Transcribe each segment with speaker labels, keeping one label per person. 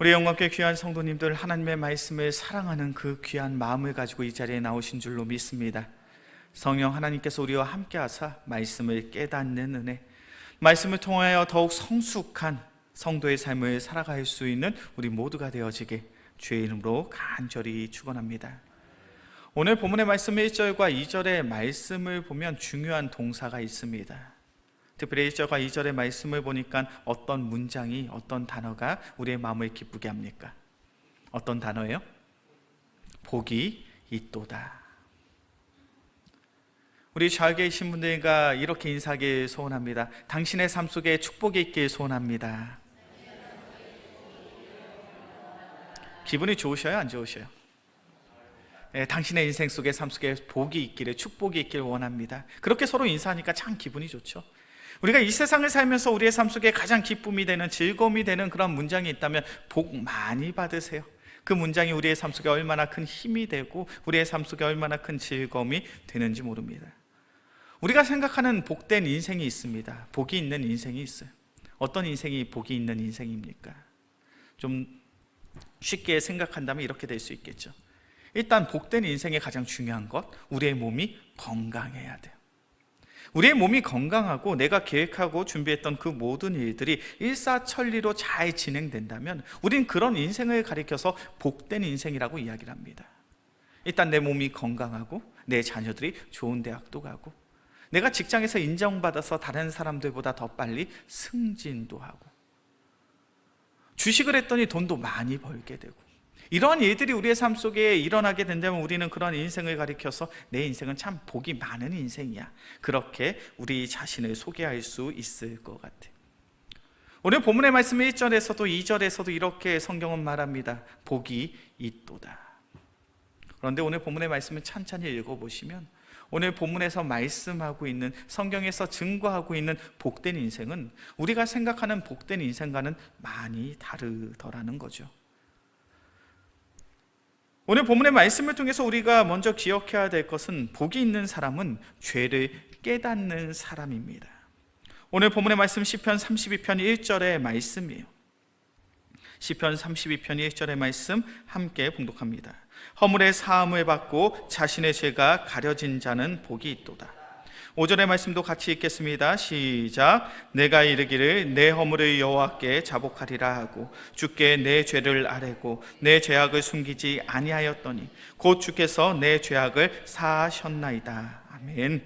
Speaker 1: 우리 영광께 귀한 성도님들 하나님의 말씀을 사랑하는 그 귀한 마음을 가지고 이 자리에 나오신 줄로 믿습니다. 성령 하나님께서 우리와 함께 하사 말씀을 깨닫는 은혜, 말씀을 통하여 더욱 성숙한 성도의 삶을 살아갈 수 있는 우리 모두가 되어지게 주의 이름으로 간절히 축원합니다. 오늘 본문의 말씀 1절과 2절의 말씀을 보면 중요한 동사가 있습니다. 특별히 1절과 2절의 말씀을 보니까 어떤 문장이 어떤 단어가 우리의 마음을 기쁘게 합니까? 어떤 단어예요? 복이 있도다. 우리 잘 계신 분들과 이렇게 인사하길 소원합니다. 당신의 삶 속에 축복이 있길 소원합니다. 기분이 좋으셔요? 안 좋으셔요? 예, 당신의 인생 속에 삶 속에 복이 있기를 축복이 있기를 원합니다. 그렇게 서로 인사하니까 참 기분이 좋죠. 우리가 이 세상을 살면서 우리의 삶 속에 가장 기쁨이 되는 즐거움이 되는 그런 문장이 있다면 복 많이 받으세요. 그 문장이 우리의 삶 속에 얼마나 큰 힘이 되고 우리의 삶 속에 얼마나 큰 즐거움이 되는지 모릅니다. 우리가 생각하는 복된 인생이 있습니다. 복이 있는 인생이 있어요. 어떤 인생이 복이 있는 인생입니까? 좀 쉽게 생각한다면 이렇게 될 수 있겠죠. 일단 복된 인생의 가장 중요한 것, 우리의 몸이 건강해야 돼요. 우리의 몸이 건강하고 내가 계획하고 준비했던 그 모든 일들이 일사천리로 잘 진행된다면 우린 그런 인생을 가리켜서 복된 인생이라고 이야기를 합니다. 일단 내 몸이 건강하고 내 자녀들이 좋은 대학도 가고 내가 직장에서 인정받아서 다른 사람들보다 더 빨리 승진도 하고 주식을 했더니 돈도 많이 벌게 되고 이러한 일들이 우리의 삶 속에 일어나게 된다면 우리는 그런 인생을 가리켜서 내 인생은 참 복이 많은 인생이야. 그렇게 우리 자신을 소개할 수 있을 것 같아요. 오늘 본문의 말씀 1절에서도 2절에서도 이렇게 성경은 말합니다. 복이 있도다. 그런데 오늘 본문의 말씀을 찬찬히 읽어보시면 오늘 본문에서 말씀하고 있는 성경에서 증거하고 있는 복된 인생은 우리가 생각하는 복된 인생과는 많이 다르더라는 거죠. 오늘 본문의 말씀을 통해서 우리가 먼저 기억해야 될 것은 복이 있는 사람은 죄를 깨닫는 사람입니다. 오늘 본문의 말씀 시편 32편 1절의 말씀이에요. 시편 32편 1절의 말씀 함께 봉독합니다. 허물의 사함을 받고 자신의 죄가 가려진 자는 복이 있도다. 5절의 말씀도 같이 읽겠습니다. 시작. 내가 이르기를 내 허물을 여호와께 자복하리라 하고 주께 내 죄를 아뢰고 내 죄악을 숨기지 아니하였더니 곧 주께서 내 죄악을 사하셨나이다. 아멘.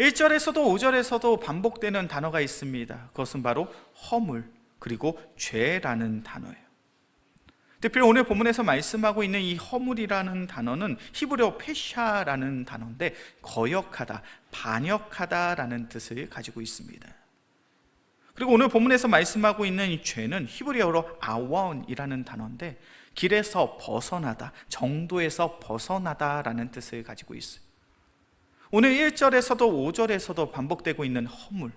Speaker 1: 1절에서도 5절에서도 반복되는 단어가 있습니다. 그것은 바로 허물 그리고 죄라는 단어예요. 특별히 오늘 본문에서 말씀하고 있는 이 허물이라는 단어는 히브리어 페샤라는 단어인데 거역하다, 반역하다라는 뜻을 가지고 있습니다. 그리고 오늘 본문에서 말씀하고 있는 이 죄는 히브리어로 아원이라는 단어인데 길에서 벗어나다, 정도에서 벗어나다라는 뜻을 가지고 있어요. 오늘 1절에서도 5절에서도 반복되고 있는 허물,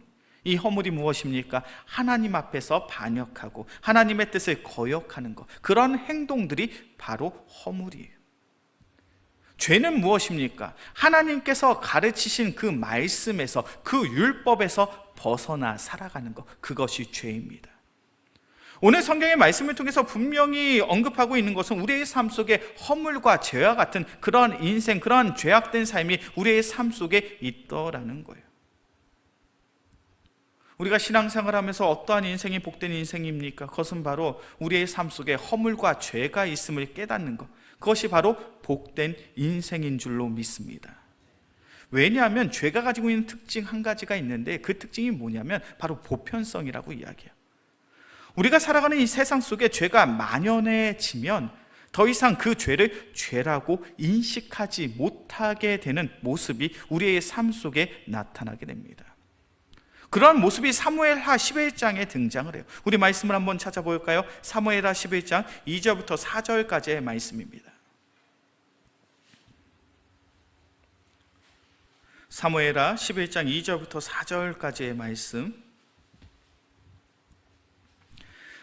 Speaker 1: 이 허물이 무엇입니까? 하나님 앞에서 반역하고 하나님의 뜻을 거역하는 것. 그런 행동들이 바로 허물이에요. 죄는 무엇입니까? 하나님께서 가르치신 그 말씀에서 그 율법에서 벗어나 살아가는 것. 그것이 죄입니다. 오늘 성경의 말씀을 통해서 분명히 언급하고 있는 것은 우리의 삶 속에 허물과 죄와 같은 그러한 인생, 그러한 죄악된 삶이 우리의 삶 속에 있더라는 거예요. 우리가 신앙생활 하면서 어떠한 인생이 복된 인생입니까? 그것은 바로 우리의 삶 속에 허물과 죄가 있음을 깨닫는 것. 그것이 바로 복된 인생인 줄로 믿습니다. 왜냐하면 죄가 가지고 있는 특징 한 가지가 있는데 그 특징이 뭐냐면 바로 보편성이라고 이야기해요. 우리가 살아가는 이 세상 속에 죄가 만연해지면 더 이상 그 죄를 죄라고 인식하지 못하게 되는 모습이 우리의 삶 속에 나타나게 됩니다. 그러한 모습이 사무엘하 11장에 등장을 해요. 우리 말씀을 한번 찾아볼까요? 사무엘하 11장 2절부터 4절까지의 말씀입니다. 사무엘하 11장 2절부터 4절까지의 말씀.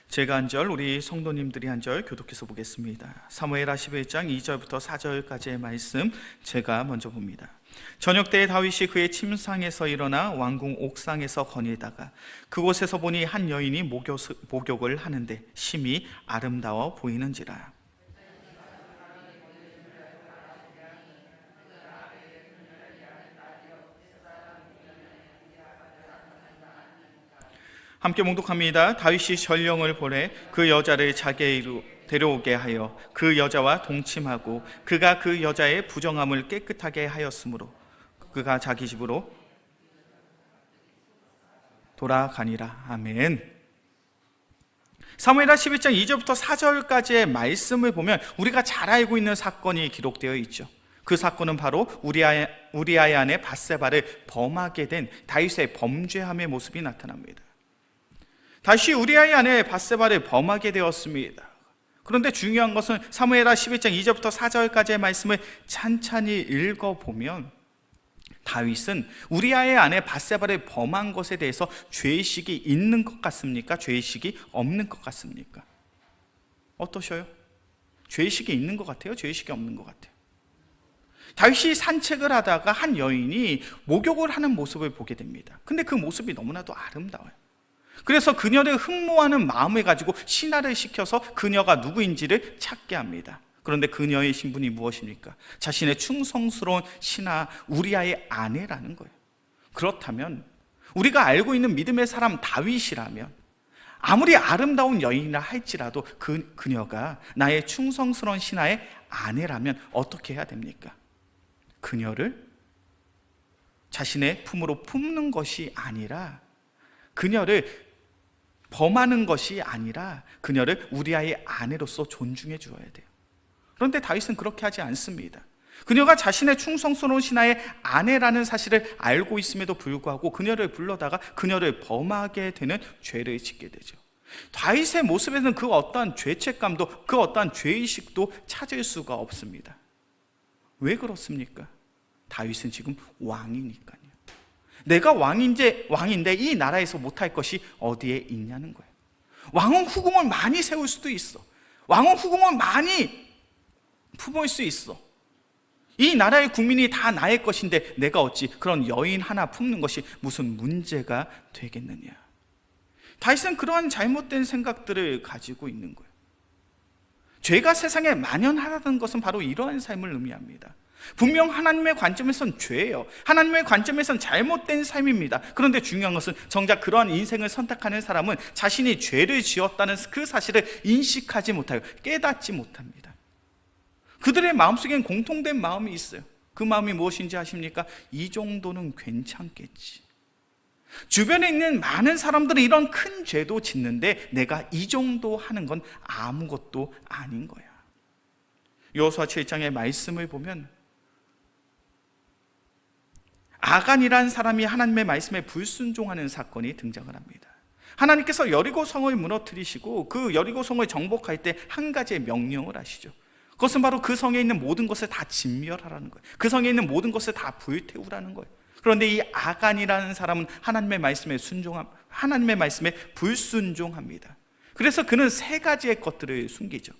Speaker 1: 제가 한 절, 우리 성도님들이 한 절 교독해서 보겠습니다. 사무엘하 11장 2절부터 4절까지의 말씀 제가 먼저 봅니다. 저녁 때에 다윗이 그의 침상에서 일어나 왕궁 옥상에서 거닐다가 그곳에서 보니 한 여인이 목욕, 목욕을 하는데 심히 아름다워 보이는지라. 함께 몽독합니다. 다윗이 전령을 보내 그 여자를 자기에게로 데려오게 하여 그 여자와 동침하고 그가 그 여자의 부정함을 깨끗하게 하였으므로 그가 자기 집으로 돌아가니라. 아멘. 사무엘하 11장 2절부터 4절까지의 말씀을 보면 우리가 잘 알고 있는 사건이 기록되어 있죠. 그 사건은 바로 우리아의, 우리아의 아내 바세바를 범하게 된 다윗의 범죄함의 모습이 나타납니다. 다시 우리아의 아내 바세바를 범하게 되었습니다. 그런데 중요한 것은 사무엘하 11장 2절부터 4절까지의 말씀을 찬찬히 읽어보면 다윗은 우리아의 아내 바세바를 범한 것에 대해서 죄의식이 있는 것 같습니까? 죄의식이 없는 것 같습니까? 어떠셔요? 죄의식이 있는 것 같아요? 죄의식이 없는 것 같아요? 다윗이 산책을 하다가 한 여인이 목욕을 하는 모습을 보게 됩니다. 근데 그 모습이 너무나도 아름다워요. 그래서 그녀를 흠모하는 마음을 가지고 신하를 시켜서 그녀가 누구인지를 찾게 합니다. 그런데 그녀의 신분이 무엇입니까? 자신의 충성스러운 신하 우리아의 아내라는 거예요. 그렇다면 우리가 알고 있는 믿음의 사람 다윗이라면 아무리 아름다운 여인이라 할지라도 그 그녀가 나의 충성스러운 신하의 아내라면 어떻게 해야 됩니까? 그녀를 자신의 품으로 품는 것이 아니라 그녀를 범하는 것이 아니라 그녀를 우리아의 아내로서 존중해 주어야 돼요. 그런데 다윗은 그렇게 하지 않습니다. 그녀가 자신의 충성스러운 신하의 아내라는 사실을 알고 있음에도 불구하고 그녀를 불러다가 그녀를 범하게 되는 죄를 짓게 되죠. 다윗의 모습에는 그 어떠한 죄책감도 그 어떠한 죄의식도 찾을 수가 없습니다. 왜 그렇습니까? 다윗은 지금 왕이니까요. 내가 왕인데 왕인데 이 나라에서 못할 것이 어디에 있냐는 거예요. 왕은 후궁을 많이 세울 수도 있어. 왕은 후궁을 많이 품을 수 있어. 이 나라의 국민이 다 나의 것인데 내가 어찌 그런 여인 하나 품는 것이 무슨 문제가 되겠느냐. 다윗은 그러한 잘못된 생각들을 가지고 있는 거예요. 죄가 세상에 만연하다는 것은 바로 이러한 삶을 의미합니다. 분명 하나님의 관점에선 죄예요. 하나님의 관점에선 잘못된 삶입니다. 그런데 중요한 것은 정작 그러한 인생을 선택하는 사람은 자신이 죄를 지었다는 그 사실을 인식하지 못하고 깨닫지 못합니다. 그들의 마음속엔 공통된 마음이 있어요. 그 마음이 무엇인지 아십니까? 이 정도는 괜찮겠지. 주변에 있는 많은 사람들은 이런 큰 죄도 짓는데 내가 이 정도 하는 건 아무것도 아닌 거야. 요수아 7장의 말씀을 보면 아간이란 사람이 하나님의 말씀에 불순종하는 사건이 등장을 합니다. 하나님께서 여리고 성을 무너뜨리시고 그 여리고 성을 정복할 때 한 가지의 명령을 하시죠. 그것은 바로 그 성에 있는 모든 것을 다 진멸하라는 거예요. 그 성에 있는 모든 것을 다 불태우라는 거예요. 그런데 이 아간이라는 사람은 하나님의 말씀에 순종함, 하나님의 말씀에 불순종합니다. 그래서 그는 세 가지의 것들을 숨기죠.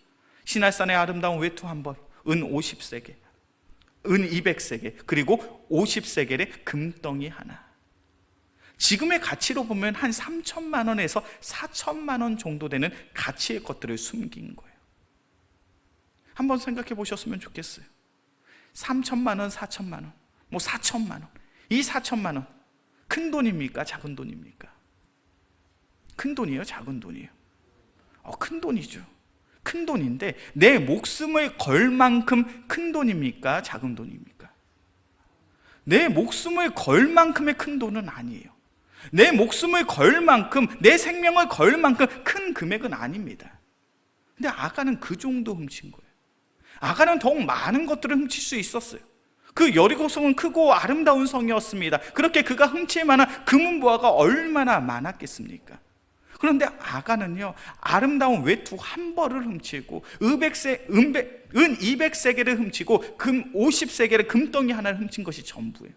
Speaker 1: 신할산의 아름다운 외투 한 벌, 은 50세계, 은 200세계, 그리고 50세겔의 금덩이 하나. 지금의 가치로 보면 한 3천만 원에서 4천만 원 정도 되는 가치의 것들을 숨긴 거예요. 한번 생각해 보셨으면 좋겠어요. 3천만 원, 4천만 원, 뭐 4천만 원. 이 4천만 원, 큰 돈입니까? 작은 돈입니까? 큰 돈이에요? 작은 돈이에요? 어, 큰 돈이죠. 큰 돈인데 내 목숨을 걸 만큼 큰 돈입니까? 작은 돈입니까? 내 목숨을 걸 만큼의 큰 돈은 아니에요. 내 목숨을 걸 만큼, 내 생명을 걸 만큼 큰 금액은 아닙니다. 근데 아가는 그 정도 훔친 거예요. 아가는 더욱 많은 것들을 훔칠 수 있었어요. 그 여리고 성은 크고 아름다운 성이었습니다. 그렇게 그가 훔칠 만한 금은 보화가 얼마나 많았겠습니까? 그런데 아가는요, 아름다운 외투 한 벌을 훔치고, 은백세, 은백, 은 200세계를 훔치고, 금 50세계를 금덩이 하나를 훔친 것이 전부예요.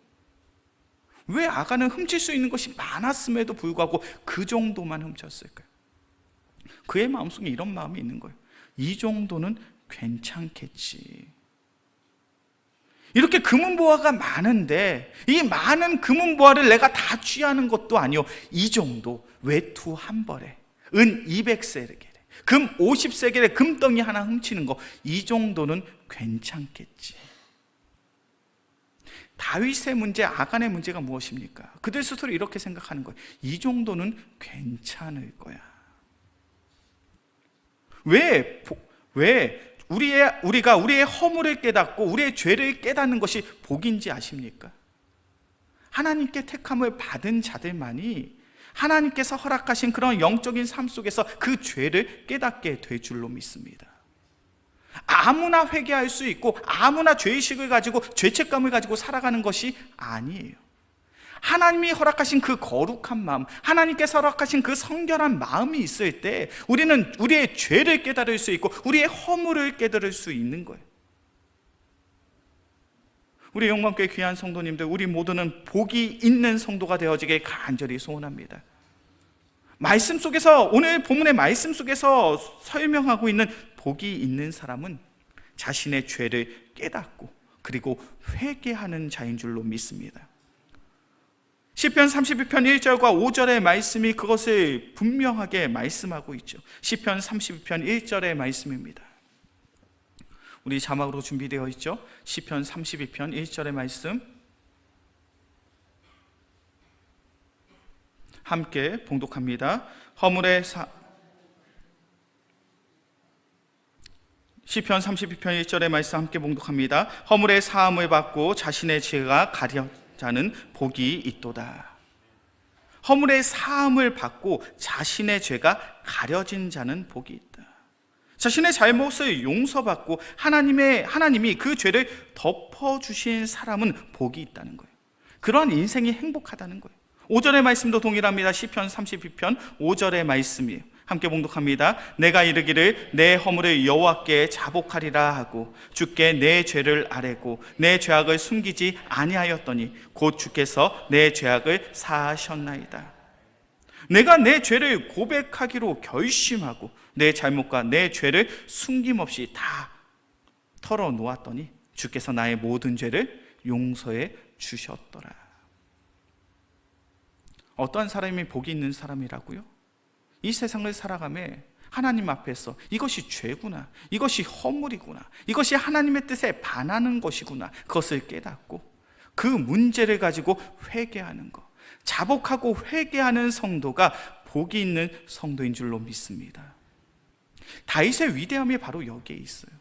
Speaker 1: 왜 아가는 훔칠 수 있는 것이 많았음에도 불구하고 그 정도만 훔쳤을까요? 그의 마음속에 이런 마음이 있는 거예요. 이 정도는 괜찮겠지. 이렇게 금은보화가 많은데 이 많은 금은보화를 내가 다 취하는 것도 아니요. 이 정도 외투 한 벌에 은 200세겔에 금 50세겔에 금덩이 하나 훔치는 거 이 정도는 괜찮겠지. 다윗의 문제, 아간의 문제가 무엇입니까? 그들 스스로 이렇게 생각하는 거예요. 이 정도는 괜찮을 거야. 왜, 왜 우리의, 우리가 우리의 허물을 깨닫고 우리의 죄를 깨닫는 것이 복인지 아십니까? 하나님께 택함을 받은 자들만이 하나님께서 허락하신 그런 영적인 삶 속에서 그 죄를 깨닫게 될 줄로 믿습니다. 아무나 회개할 수 있고 아무나 죄의식을 가지고 죄책감을 가지고 살아가는 것이 아니에요. 하나님이 허락하신 그 거룩한 마음, 하나님께서 허락하신 그 성결한 마음이 있을 때 우리는 우리의 죄를 깨달을 수 있고 우리의 허물을 깨달을 수 있는 거예요. 우리 영광교회 귀한 성도님들, 우리 모두는 복이 있는 성도가 되어지길 간절히 소원합니다. 말씀 속에서 오늘 본문의 말씀 속에서 설명하고 있는 복이 있는 사람은 자신의 죄를 깨닫고 그리고 회개하는 자인 줄로 믿습니다. 시편 32편 1절과 5절의 말씀이 그것을 분명하게 말씀하고 있죠. 시편 32편 1절의 말씀입니다. 우리 자막으로 준비되어 있죠. 시편 32편 1절의 말씀 함께 봉독합니다. 허물의 사 시편 32편 1절의 말씀 함께 봉독합니다. 허물의 사함을 받고 자신의 죄가 가려 자는 복이 있도다. 허물의 사함을 받고 자신의 죄가 가려진 자는 복이 있다. 자신의 잘못을 용서받고 하나님의 하나님이 그 죄를 덮어 주신 사람은 복이 있다는 거예요. 그러한 인생이 행복하다는 거예요. 5절의 말씀도 동일합니다. 시편 32편 5절의 말씀이에요. 함께 봉독합니다. 내가 이르기를 내 허물을 여호와께 자복하리라 하고 주께 내 죄를 아뢰고 내 죄악을 숨기지 아니하였더니 곧 주께서 내 죄악을 사하셨나이다. 내가 내 죄를 고백하기로 결심하고 내 잘못과 내 죄를 숨김없이 다 털어 놓았더니 주께서 나의 모든 죄를 용서해 주셨더라. 어떠한 사람이 복이 있는 사람이라고요? 이 세상을 살아가며 하나님 앞에서 이것이 죄구나, 이것이 허물이구나, 이것이 하나님의 뜻에 반하는 것이구나, 그것을 깨닫고 그 문제를 가지고 회개하는 것, 자복하고 회개하는 성도가 복이 있는 성도인 줄로 믿습니다. 다윗의 위대함이 바로 여기에 있어요.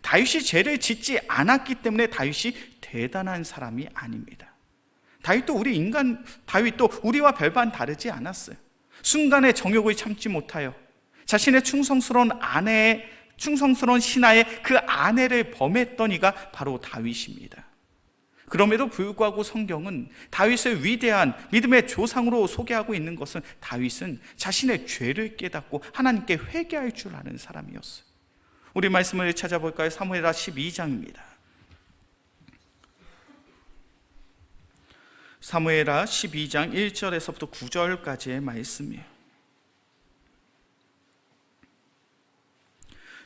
Speaker 1: 다윗이 죄를 짓지 않았기 때문에 다윗이 대단한 사람이 아닙니다. 다윗도 우리 인간, 다윗도 우리와 별반 다르지 않았어요. 순간의 정욕을 참지 못하여 자신의 충성스러운 아내의 충성스러운 신하의 그 아내를 범했던 이가 바로 다윗입니다. 그럼에도 불구하고 성경은 다윗의 위대한 믿음의 조상으로 소개하고 있는 것은 다윗은 자신의 죄를 깨닫고 하나님께 회개할 줄 아는 사람이었어요. 우리 말씀을 찾아볼까요? 사무엘하 12장입니다. 사무엘하 12장 1절에서부터 9절까지의 말씀이에요.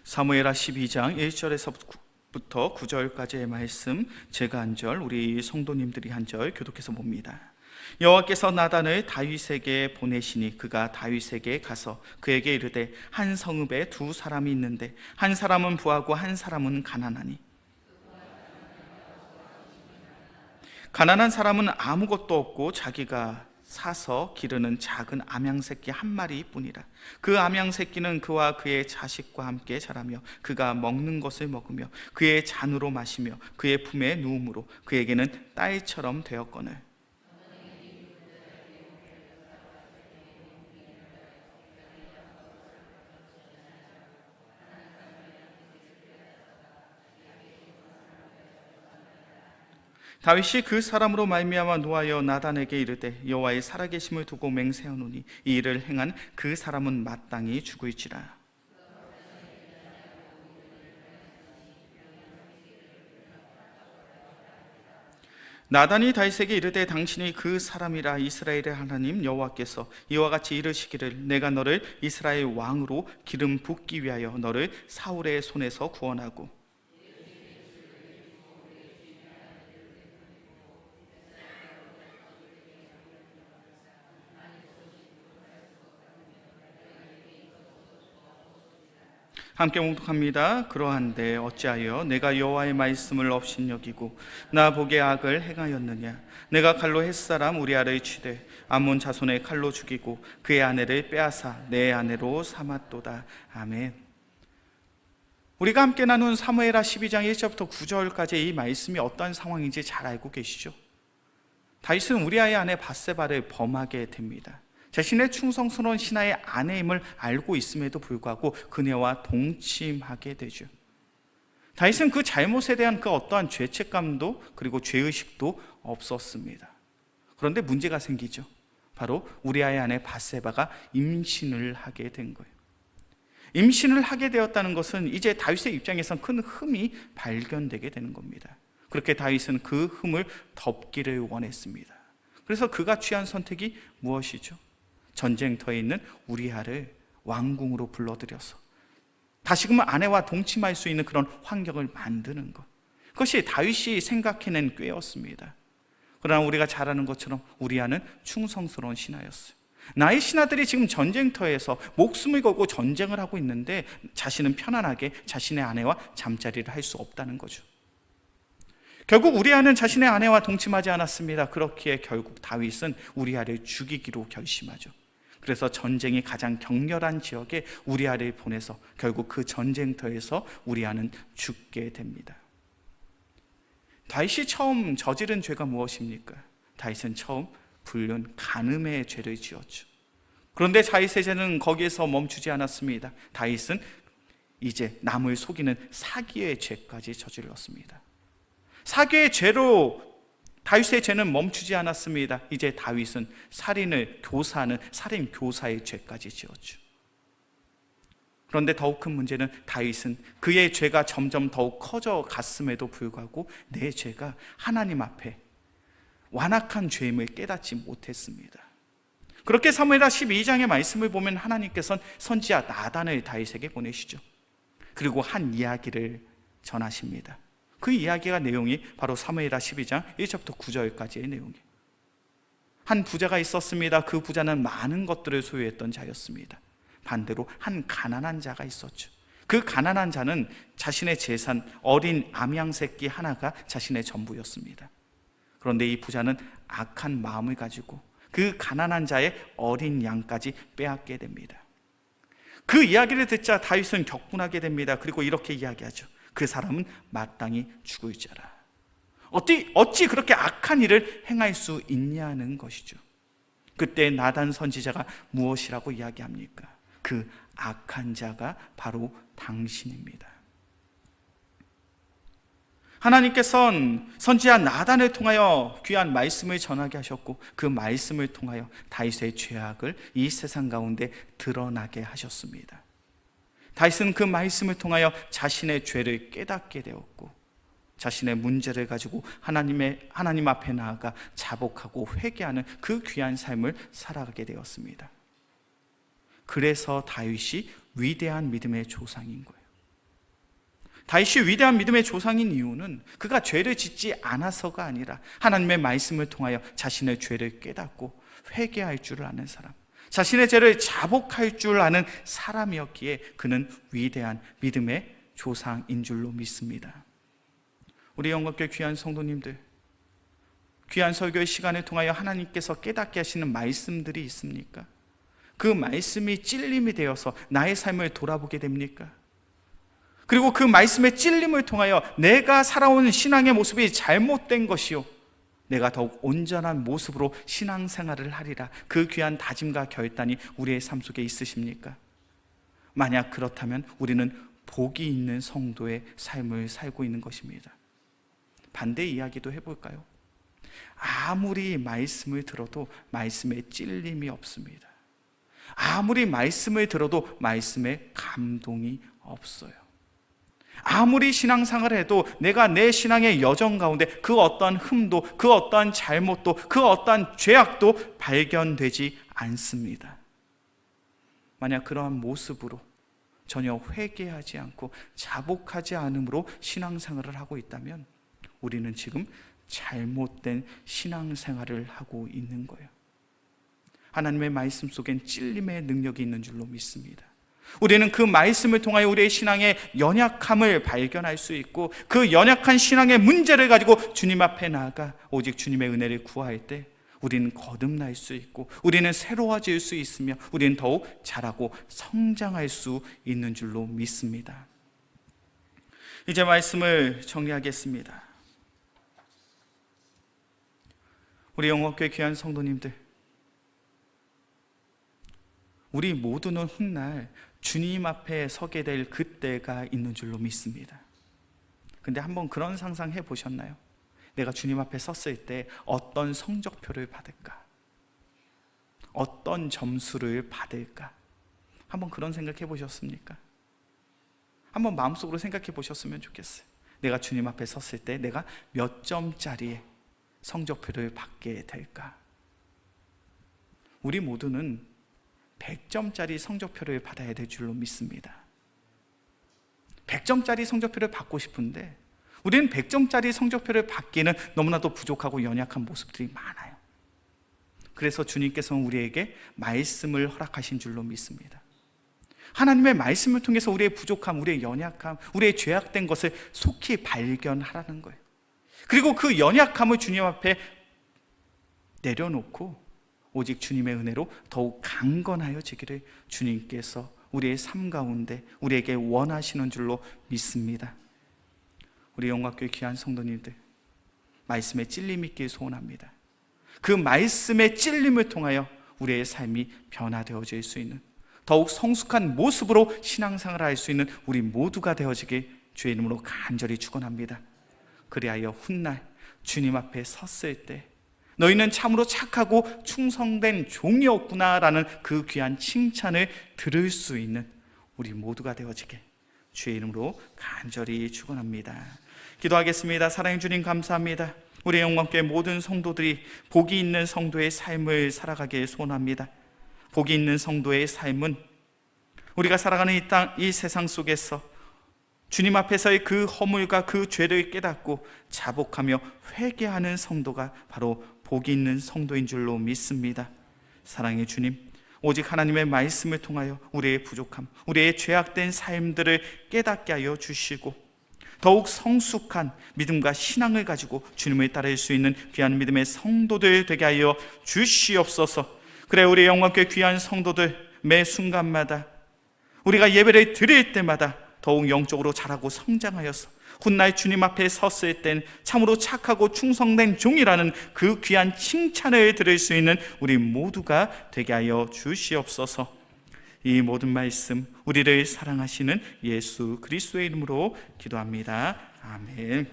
Speaker 1: 사무엘하 12장 1절에서부터 9절까지의 말씀 제가 한 절, 우리 성도님들이 한 절 교독해서 봅니다. 여호와께서 나단을 다윗에게 보내시니 그가 다윗에게 가서 그에게 이르되 한 성읍에 두 사람이 있는데 한 사람은 부하고 한 사람은 가난하니 가난한 사람은 아무것도 없고 자기가 사서 기르는 작은 암양 새끼 한 마리뿐이라. 그 암양 새끼는 그와 그의 자식과 함께 자라며 그가 먹는 것을 먹으며 그의 잔으로 마시며 그의 품에 누움으로 그에게는 딸처럼 되었거늘. 다윗이 그 사람으로 말미암아 노하여 나단에게 이르되 여호와의 살아계심을 두고 맹세하노니 이 일을 행한 그 사람은 마땅히 죽을지라. 나단이 다윗에게 이르되 당신이 그 사람이라 이스라엘의 하나님 여호와께서 이와 같이 이르시기를 내가 너를 이스라엘 왕으로 기름 붓기 위하여 너를 사울의 손에서 구원하고 함께 묵독합니다. 그러한데 어찌하여 내가 여호와의 말씀을 업신여기고 나 보게 악을 행하였느냐? 내가 칼로 햇사람 우리 아를 치되 암몬 자손의 칼로 죽이고 그의 아내를 빼앗아 내 아내로 삼았도다. 아멘. 우리가 함께 나눈 사무엘하 12장 1절부터 9절까지 이 말씀이 어떤 상황인지 잘 알고 계시죠? 다윗은 우리 아의 아내 바세바를 범하게 됩니다. 자신의 충성스러운 신하의 아내임을 알고 있음에도 불구하고 그녀와 동침하게 되죠. 다윗은 그 잘못에 대한 그 어떠한 죄책감도 그리고 죄의식도 없었습니다. 그런데 문제가 생기죠. 바로 우리아의 아내 바세바가 임신을 하게 된 거예요. 임신을 하게 되었다는 것은 이제 다윗의 입장에선 큰 흠이 발견되게 되는 겁니다. 그렇게 다윗은 그 흠을 덮기를 원했습니다. 그래서 그가 취한 선택이 무엇이죠? 전쟁터에 있는 우리아를 왕궁으로 불러들여서 다시금 아내와 동침할 수 있는 그런 환경을 만드는 것. 그것이 다윗이 생각해낸 꾀였습니다. 그러나 우리가 잘 아는 것처럼 우리아는 충성스러운 신하였어요. 나의 신하들이 지금 전쟁터에서 목숨을 걸고 전쟁을 하고 있는데 자신은 편안하게 자신의 아내와 잠자리를 할 수 없다는 거죠. 결국 우리아는 자신의 아내와 동침하지 않았습니다. 그렇기에 결국 다윗은 우리아를 죽이기로 결심하죠. 그래서 전쟁이 가장 격렬한 지역에 우리아를 보내서 결국 그 전쟁터에서 우리아는 죽게 됩니다. 다윗이 처음 저지른 죄가 무엇입니까? 다윗은 처음 불륜 간음의 죄를 지었죠. 그런데 다윗의 죄는 거기에서 멈추지 않았습니다. 다윗은 이제 남을 속이는 사기의 죄까지 저질렀습니다. 사기의 죄로 다윗의 죄는 멈추지 않았습니다. 이제 다윗은 살인을 교사하는 살인 교사의 죄까지 지었죠. 그런데 더욱 큰 문제는 다윗은 그의 죄가 점점 더욱 커져 갔음에도 불구하고 내 죄가 하나님 앞에 완악한 죄임을 깨닫지 못했습니다. 그렇게 사무엘하 12장의 말씀을 보면 하나님께서는 선지자 나단을 다윗에게 보내시죠. 그리고 한 이야기를 전하십니다. 그 이야기가 내용이 바로 사무엘하 12장 1절부터 9절까지의 내용이에요. 한 부자가 있었습니다. 그 부자는 많은 것들을 소유했던 자였습니다. 반대로 한 가난한 자가 있었죠. 그 가난한 자는 자신의 재산 어린 암양 새끼 하나가 자신의 전부였습니다. 그런데 이 부자는 악한 마음을 가지고 그 가난한 자의 어린 양까지 빼앗게 됩니다. 그 이야기를 듣자 다윗은 격분하게 됩니다. 그리고 이렇게 이야기하죠. 그 사람은 마땅히 죽을 자라. 어찌, 어찌 그렇게 악한 일을 행할 수 있냐는 것이죠. 그때 나단 선지자가 무엇이라고 이야기합니까? 그 악한 자가 바로 당신입니다. 하나님께서는 선지자 나단을 통하여 귀한 말씀을 전하게 하셨고 그 말씀을 통하여 다윗의 죄악을 이 세상 가운데 드러나게 하셨습니다. 다윗은 그 말씀을 통하여 자신의 죄를 깨닫게 되었고 자신의 문제를 가지고 하나님의 하나님 앞에 나아가 자복하고 회개하는 그 귀한 삶을 살아가게 되었습니다. 그래서 다윗이 위대한 믿음의 조상인 거예요. 다윗이 위대한 믿음의 조상인 이유는 그가 죄를 짓지 않아서가 아니라 하나님의 말씀을 통하여 자신의 죄를 깨닫고 회개할 줄을 아는 사람, 자신의 죄를 자복할 줄 아는 사람이었기에 그는 위대한 믿음의 조상인 줄로 믿습니다. 우리 영광교 귀한 성도님들, 귀한 설교의 시간을 통하여 하나님께서 깨닫게 하시는 말씀들이 있습니까? 그 말씀이 찔림이 되어서 나의 삶을 돌아보게 됩니까? 그리고 그 말씀의 찔림을 통하여 내가 살아온 신앙의 모습이 잘못된 것이요. 내가 더욱 온전한 모습으로 신앙생활을 하리라. 그 귀한 다짐과 결단이 우리의 삶 속에 있으십니까? 만약 그렇다면 우리는 복이 있는 성도의 삶을 살고 있는 것입니다. 반대 이야기도 해볼까요? 아무리 말씀을 들어도 말씀에 찔림이 없습니다. 아무리 말씀을 들어도 말씀에 감동이 없어요. 아무리 신앙생활을 해도 내가 내 신앙의 여정 가운데 그 어떠한 흠도 그 어떠한 잘못도 그 어떠한 죄악도 발견되지 않습니다. 만약 그러한 모습으로 전혀 회개하지 않고 자복하지 않으므로 신앙생활을 하고 있다면 우리는 지금 잘못된 신앙생활을 하고 있는 거예요. 하나님의 말씀 속엔 찔림의 능력이 있는 줄로 믿습니다. 우리는 그 말씀을 통하여 우리의 신앙의 연약함을 발견할 수 있고 그 연약한 신앙의 문제를 가지고 주님 앞에 나아가 오직 주님의 은혜를 구할 때 우리는 거듭날 수 있고 우리는 새로워질 수 있으며 우리는 더욱 자라고 성장할 수 있는 줄로 믿습니다. 이제 말씀을 정리하겠습니다. 우리 영업교회 귀한 성도님들, 우리 모두는 훗날 주님 앞에 서게 될 그때가 있는 줄로 믿습니다. 근데 한번 그런 상상 해 보셨나요? 내가 주님 앞에 섰을 때 어떤 성적표를 받을까? 어떤 점수를 받을까? 한번 그런 생각 해 보셨습니까? 한번 마음속으로 생각해 보셨으면 좋겠어요. 내가 주님 앞에 섰을 때 내가 몇 점짜리의 성적표를 받게 될까? 우리 모두는 100점짜리 성적표를 받아야 될 줄로 믿습니다. 100점짜리 성적표를 받고 싶은데 우리는 100점짜리 성적표를 받기는 너무나도 부족하고 연약한 모습들이 많아요. 그래서 주님께서는 우리에게 말씀을 허락하신 줄로 믿습니다. 하나님의 말씀을 통해서 우리의 부족함, 우리의 연약함, 우리의 죄악된 것을 속히 발견하라는 거예요. 그리고 그 연약함을 주님 앞에 내려놓고 오직 주님의 은혜로 더욱 강건하여 지기를 주님께서 우리의 삶 가운데 우리에게 원하시는 줄로 믿습니다. 우리 영광교회 귀한 성도님들 말씀에 찔림 있길 소원합니다. 그 말씀의 찔림을 통하여 우리의 삶이 변화되어질 수 있는 더욱 성숙한 모습으로 신앙생활을 할수 있는 우리 모두가 되어지길 주의 이름으로 간절히 축원합니다. 그리하여 훗날 주님 앞에 섰을 때 너희는 참으로 착하고 충성된 종이었구나라는 그 귀한 칭찬을 들을 수 있는 우리 모두가 되어지게 주의 이름으로 간절히 축원합니다. 기도하겠습니다. 사랑해 주님 감사합니다. 우리 영광교회 모든 성도들이 복이 있는 성도의 삶을 살아가길 소원합니다. 복이 있는 성도의 삶은 우리가 살아가는 이 땅, 이 세상 속에서 주님 앞에서의 그 허물과 그 죄를 깨닫고 자복하며 회개하는 성도가 바로 복이 있는 성도인 줄로 믿습니다. 사랑의 주님, 오직 하나님의 말씀을 통하여 우리의 부족함, 우리의 죄악된 삶들을 깨닫게 하여 주시고 더욱 성숙한 믿음과 신앙을 가지고 주님을 따를 수 있는 귀한 믿음의 성도들 되게 하여 주시옵소서. 그래 우리 영광께 귀한 성도들 매 순간마다 우리가 예배를 드릴 때마다 더욱 영적으로 자라고 성장하여서 훗날 주님 앞에 섰을 땐 참으로 착하고 충성된 종이라는 그 귀한 칭찬을 들을 수 있는 우리 모두가 되게 하여 주시옵소서. 이 모든 말씀 우리를 사랑하시는 예수 그리스도의 이름으로 기도합니다. 아멘.